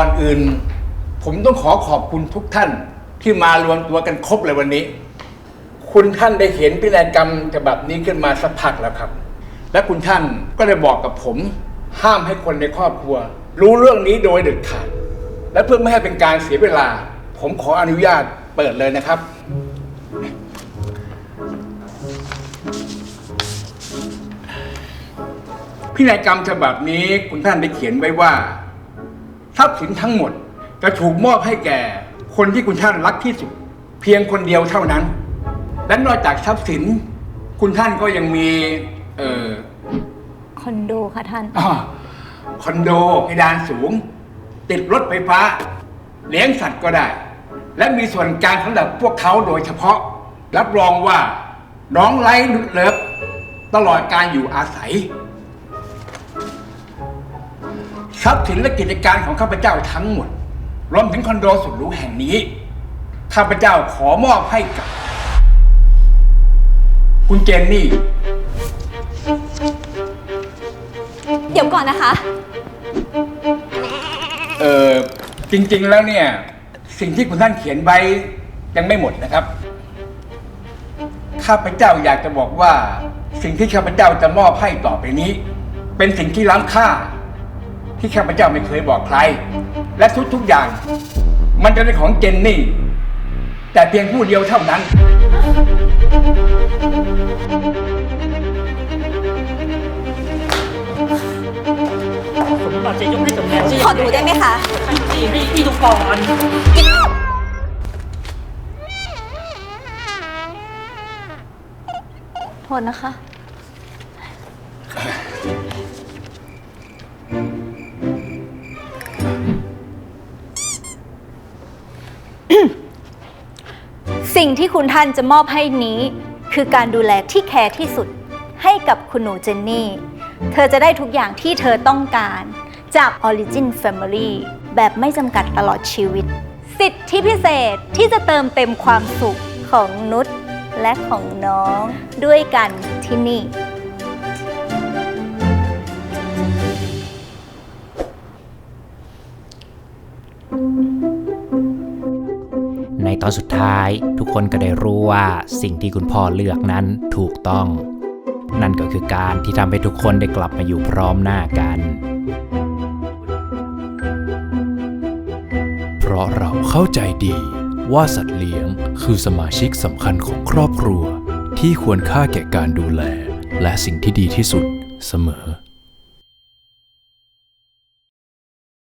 ก่อนอื่น ผมต้องขอขอบคุณทุกท่านที่มารวมตัวกันครบเลยวันนี้ คุณท่านได้เห็นพินัยกรรมฉบับนี้ขึ้นมาสักพักแล้วครับ และคุณท่านก็ได้บอกกับผม ห้ามให้คนในครอบครัว รู้เรื่องนี้โดยเด็ดขาด และเพื่อไม่ให้เป็นการเสียเวลา ผมขออนุญาตเปิดเลยนะครับพินัยกรรมฉบับนี้คุณท่านได้เขียนไว้ว่า ทรัพย์สินทั้งหมดจะถูกมอบให้แก่คนที่คุณท่านรักที่สุด เพียงคนเดียวเท่านั้น และนอกจากทรัพย์สิน คุณท่านก็ยังมีเอ่อคอนโดค่ะท่านอาคอนโดเพดานสูง ติดรถไฟฟ้า เลี้ยงสัตว์ก็ได้ และมีส่วนกลางสำหรับพวกเขาโดยเฉพาะ รับรองว่าน้องไร้นุดเลิฟตลอดการอยู่อาศัย ทรัพย์สินและกิจการของข้าพเจ้าทั้งหมด รวมถึงคอนโดสุดหรูแห่งนี้ ข้าพเจ้าขอมอบให้กับ คุณเจนนี่ เดี๋ยวก่อนนะคะ เออจริงๆแล้วเนี่ย สิ่งที่คุณท่านเขียนไว้ยังไม่หมดนะครับ ข้าพเจ้าอยากจะบอกว่า สิ่งที่ข้าพเจ้าจะมอบให้ต่อไปนี้ เป็นสิ่งที่ล้ำค่า ที่ข้าพเจ้าไม่เคยบอกใคร และทุกๆอย่าง มันจะเป็นของเจนนี่ แต่เพียงผู้เดียวเท่านั้น สมบัติจะยกให้กับแนนซี่ขอดูได้ไหมคะให้พี่ให้พี่ดูก่อนโทษนะคะ สิ่งที่คุณท่านจะมอบให้นี้ คือการดูแลที่แคร์ที่สุด ให้กับคุณหนูเจนนี่ เธอจะได้ทุกอย่างที่เธอต้องการ จาก Origin Family แบบไม่จำกัดตลอดชีวิต สิทธิพิเศษที่จะเติมเต็มความสุขของนุชและของน้องด้วยกันที่นี่ ตอนสุดท้าย ทุกคนก็ได้รู้ว่าสิ่งที่คุณพ่อเลือกนั้นถูกต้อง นั่นก็คือการที่ทำให้ทุกคนได้กลับมาอยู่พร้อมหน้ากัน เพราะเราเข้าใจดีว่าสัตว์เลี้ยงคือสมาชิกสำคัญของครอบครัว ที่ควรค่าแก่การดูแล และสิ่งที่ดีที่สุดเสมอ